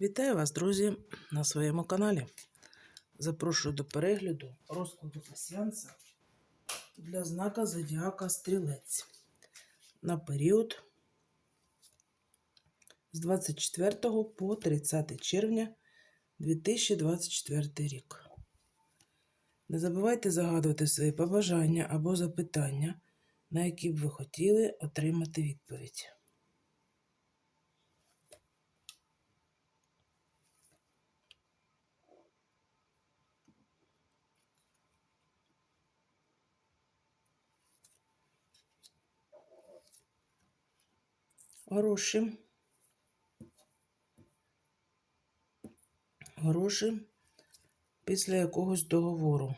Вітаю вас, друзі, на своєму каналі. Запрошую до перегляду розкладу пасіанса для знака Зодіака Стрілець на період з 24 по 30 червня 2024 рік. Не забувайте загадувати свої побажання або запитання, на які б ви хотіли отримати відповідь. Гроші. Гроші після якогось договору.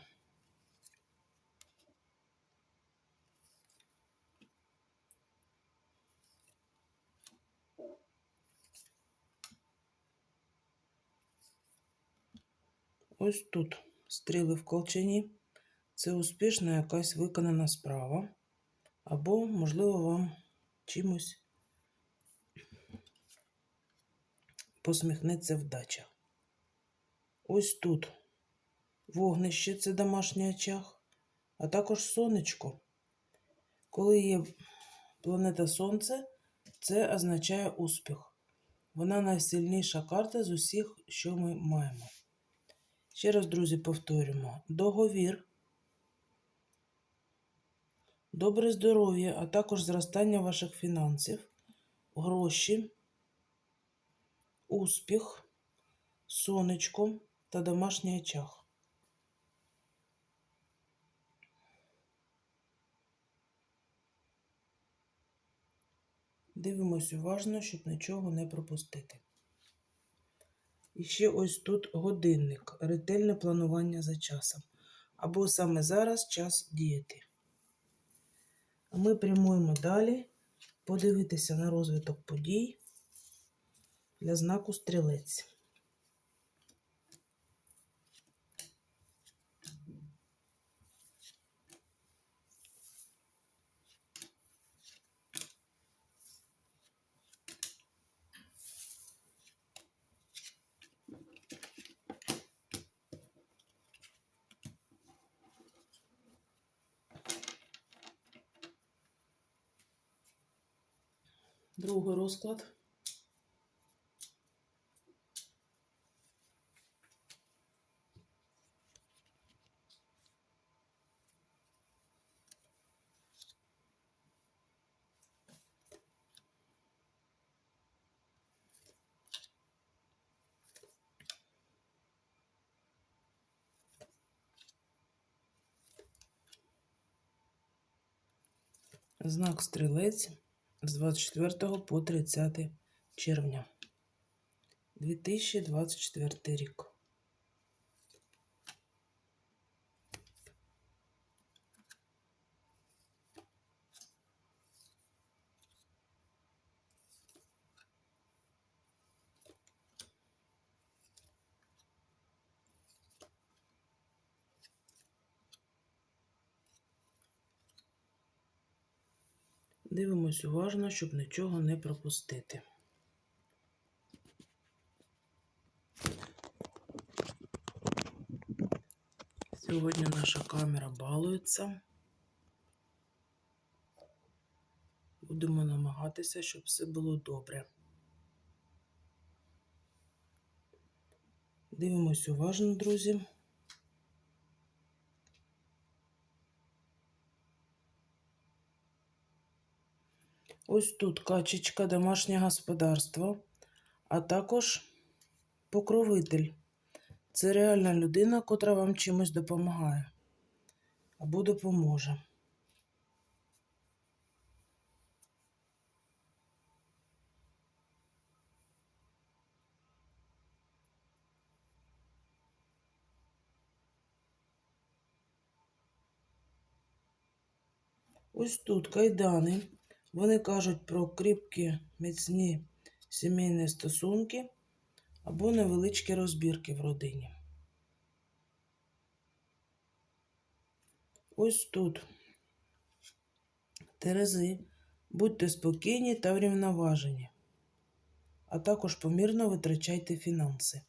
Ось тут стріли в колчані. Це успішна якась виконана справа. Або, можливо, вам чимось посміхнеться вдача. Ось тут вогнище це домашній очаг, а також сонечко. Коли є планета Сонце, це означає успіх. Вона найсильніша карта з усіх, що ми маємо. Ще раз, друзі, повторюємо: договір, добре здоров'я, а також зростання ваших фінансів, гроші, успіх, сонечко та домашній очаг. Дивимось уважно, щоб нічого не пропустити. І ще ось тут годинник, ретельне планування за часом. Або саме зараз час діяти. Ми прямуємо далі подивитися на розвиток подій для знаку стрілець. Другий розклад. Знак стрілець з 24 по 30 червня 2024 рік. Дивимось уважно, щоб нічого не пропустити. Сьогодні наша камера балується. Будемо намагатися, щоб все було добре. Дивимось уважно, друзі. Ось тут качечка, домашнє господарство, а також покровитель. Це реальна людина, котра вам чимось допомагає або допоможе. Ось тут кайдани. Вони кажуть про кріпкі, міцні сімейні стосунки або невеличкі розбірки в родині. Ось тут Терези, будьте спокійні та врівноважені. а також помірно витрачайте фінанси.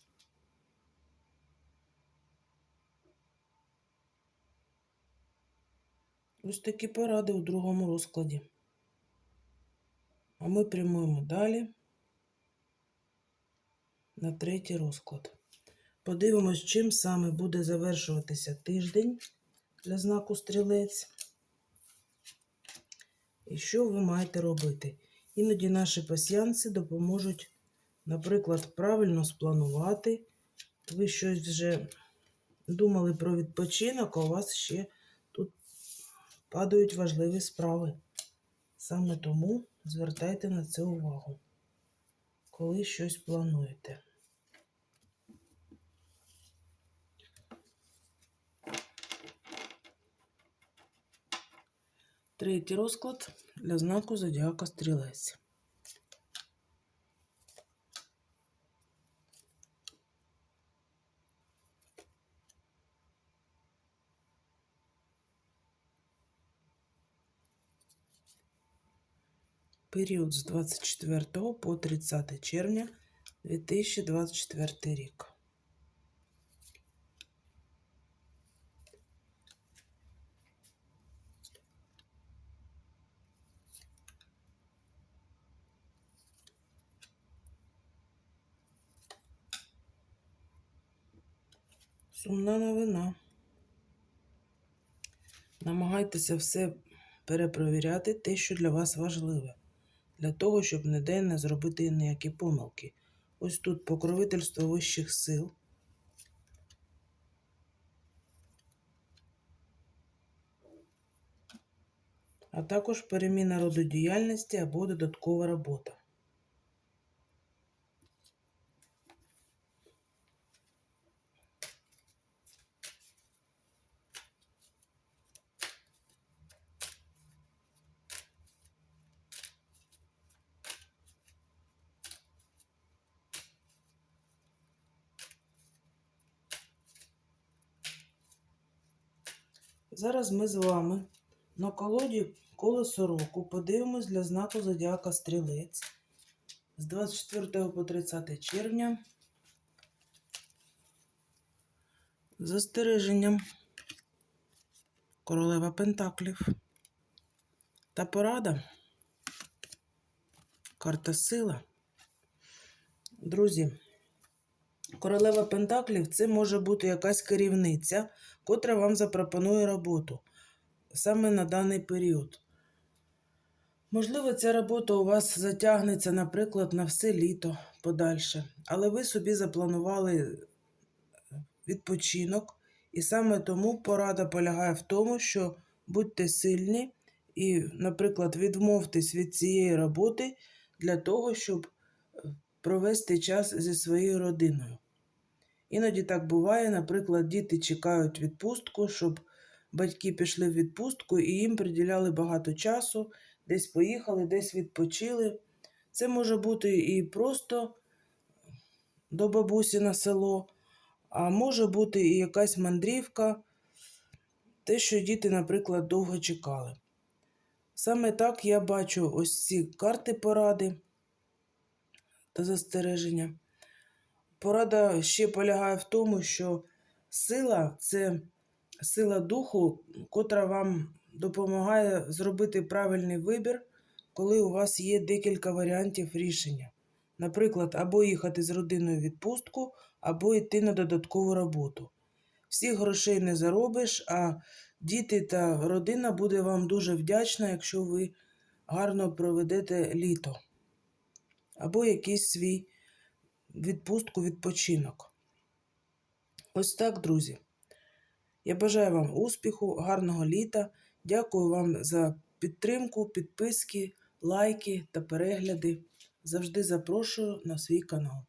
Ось такі поради у другому розкладі. А ми прямуємо далі на третій розклад. Подивимось, чим саме буде завершуватися тиждень для знаку стрілець. І що ви маєте робити? Іноді наші пасіянці допоможуть, наприклад, правильно спланувати. Ви щось вже думали про відпочинок, а у вас ще тут падають важливі справи. Саме тому звертайте на це увагу, коли щось плануєте. Третій розклад для знаку зодіака стрілець. Період з 24 по 30 червня 2024 рік. Сумна новина. Намагайтеся все перепровіряти те, що для вас важливе, для того, щоб ніде не зробити ніякі помилки. Ось тут покровительство вищих сил. А також переміна роду діяльності або додаткова робота. Зараз ми з вами на колоді колесо року подивимось для знаку Зодіака Стрілець з 24 по 30 червня. Застереженням королева Пентаклів та порада. Карта сила. Друзі, королева Пентаклів це може бути якась керівниця, котра вам запропонує роботу саме на даний період. Можливо, ця робота у вас затягнеться, наприклад, на все літо подальше, але ви собі запланували відпочинок, і саме тому порада полягає в тому, що будьте сильні і, наприклад, відмовтесь від цієї роботи для того, щоб провести час зі своєю родиною. Іноді так буває, наприклад, діти чекають відпустку, щоб батьки пішли в відпустку і їм приділяли багато часу, десь поїхали, десь відпочили. Це може бути і просто до бабусі на село, а може бути і якась мандрівка, те, що діти, наприклад, довго чекали. Саме так я бачу ось ці карти поради та застереження. Порада ще полягає в тому, що сила це сила духу, котра вам допомагає зробити правильний вибір, коли у вас є декілька варіантів рішення. Наприклад, або їхати з родиною в відпустку, або йти на додаткову роботу. Всіх грошей не заробиш, а діти та родина буде вам дуже вдячна, якщо ви гарно проведете літо або якийсь свій відпустку, відпочинок. Ось так, друзі. Я бажаю вам успіху, гарного літа. Дякую вам за підтримку, підписки, лайки та перегляди. Завжди запрошую на свій канал.